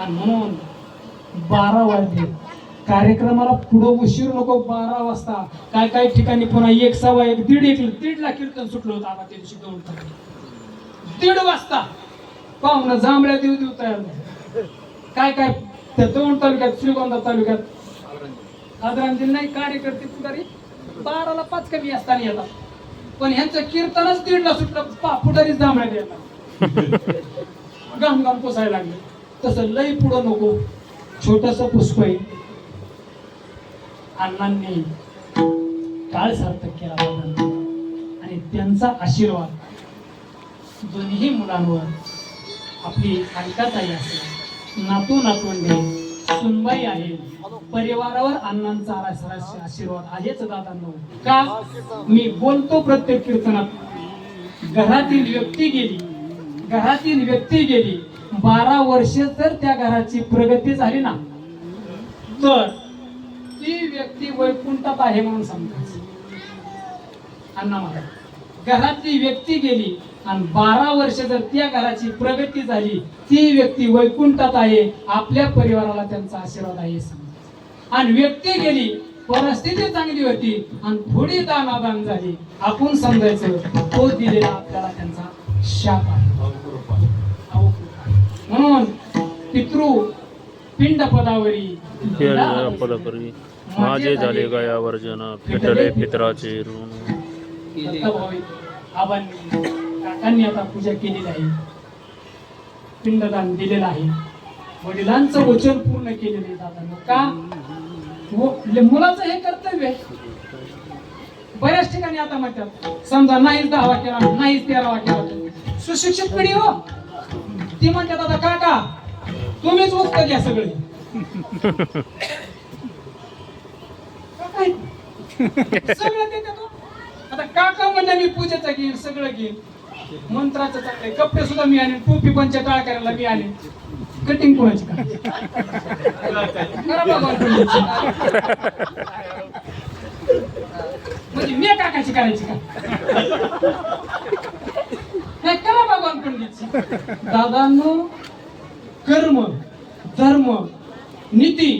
आणि म्हणून बारा वाजले. कार्यक्रमाला पुढं उशीर नको बारा वाजता. काय काय ठिकाणी पुन्हा एक सव्वा एक दीड एक दीडला कीर्तन सुटलं होतं आता दिवशी दोन. दीड वाजता. पाहुणं जांभळ्या देऊ देऊ तयार. काय काय त्या दोन तालुक्यात श्रीगोंदा तालुक्यात? आदरांजली नाही कार्यकर्ते पुढारी. बाराला पाच कमी असताना येतात. पण ह्यांचं कीर्तनच दीडला सुटलं. पा पुढारीच जांभळ्या द्यायला घाम घाम पोसायला लागले. तसं लई पुढं नको. छोटस पुष्प आहे अण्णांनी काळ सार्थक केला आणि त्यांचा आशीर्वाद दोन्ही मुलांवर आपली अलकाताई असेल नातू नातवंडे सुनबाई आहे परिवारावर अण्णांचा आरा- आशीर्वाद आहेच दादांनो. का? मी बोलतो प्रत्येक कीर्तनात. घरातील व्यक्ती गेली. घरातील व्यक्ती गेली. बारा वर्ष जर त्या घराची प्रगती झाली ना. तर ती व्यक्ती वैकुंठात आहे म्हणून समजायचं अण्णा महाराज घरातली व्यक्ती गेली आणि बारा वर्ष जर त्या घराची प्रगती झाली ती व्यक्ती वैकुंठात आहे आपल्या परिवाराला त्यांचा आशीर्वाद आहे समजायचं आणि व्यक्ती गेली परिस्थिती चांगली होती आणि थोडी दानादान झाली. आपण समजायचं तो दिलेला आपल्याला त्यांचा शाप आहे. म्हणून पितृ पिंड पदावरी पदकरी माझे झाले गया वर्जन फिटले पितराचे ऋण आबांनी काकांनी आता पूजा केलेली आहे. पिंडदान दिलेलं आहे. वडिलांचं वचन पूर्ण केलेलं आहे दादांनो. का? व- ले- मुलाचं हे कर्तव्य आहे. बऱ्याच ठिकाणी आता म्हणतात समजा नाहीच दहावा केला नाहीच तेरावा केला. सुशिक्षित पिढी हो. ती म्हणतात आता काका तुम्हीच मुक्त घ्या सगळे. सगळं आता काका म्हणलं मी पूजेचं घेईन सगळं घेईन. मंत्राचं चांगलं कपडे सुद्धा मी आणेन टोपी पंचा टाळ करायला मी आणेन. कटिंग कोणाची म्हणजे मी काकाची करायची का? दादांनो कर्म धर्म नीती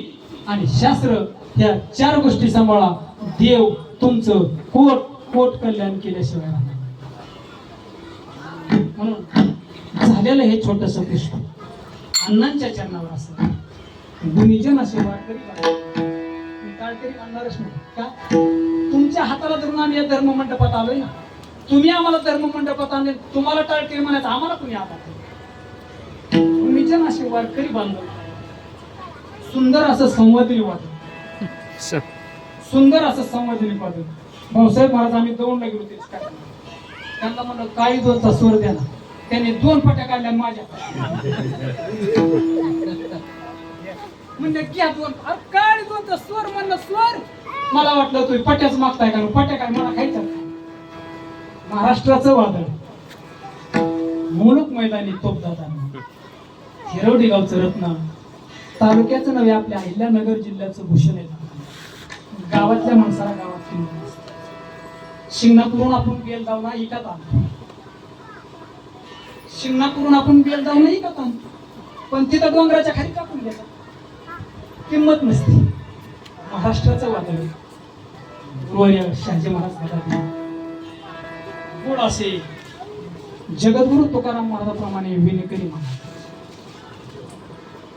आणि शास्त्र या चार गोष्टी सांभाळा. देव तुमचं कोट कोट कल्याण केल्याशिवाय म्हणून झालेलं हे छोटस पुष्प अण्णांच्या चरणावर असत गुणीजन असे वारकरी आणणारच नाही. का? तुमच्या हाताला धरून आम्ही या धर्म मंडपात आलोय ना? तुम्ही आम्हाला धर्म मंडपात आणले तुम्हाला टाळकरी म्हणायचं आम्हाला कुणी हातात गुणीजन असे वारकरी बांधव सुंदर असं संवादिनी वादन सुंदर असं संवादिनी वादन भाऊसाहेब महाराज आम्ही दोन गेलो तेच काय त्यांना म्हणलं काही दोनचा स्वर द्या ना. त्याने दोन पट्या काढल्या माझ्या. म्हणजे घ्या दोन काय दोनचा स्वर? म्हणलं स्वर. मला वाटलं तुम्ही पट्याच मागताय का? पट्या काय मला खायचं महाराष्ट्राचं वादळ. मुलुक मैदानी तोप दादा हिरवडी गावचं रत्न. तालुक्याचं नव्हे आपल्या अहिल्यानगर जिल्ह्याचं भूषण आहे. गावातल्या माणसाला गावात किंमत शिंगणापूरून आपण बेल दावना इकत आणतो. शिंगणापूरून आपण बेल दावना इकत आणतो. पण तिथं डोंगराच्या खाली कापून गेला किंमत नसते. महाराष्ट्राचं वादळ. आहे. शहाजी महाराज गदाधर. कोण असे जगद्गुरु तुकाराम महाराजाप्रमाणे विनेकरी म्हणा.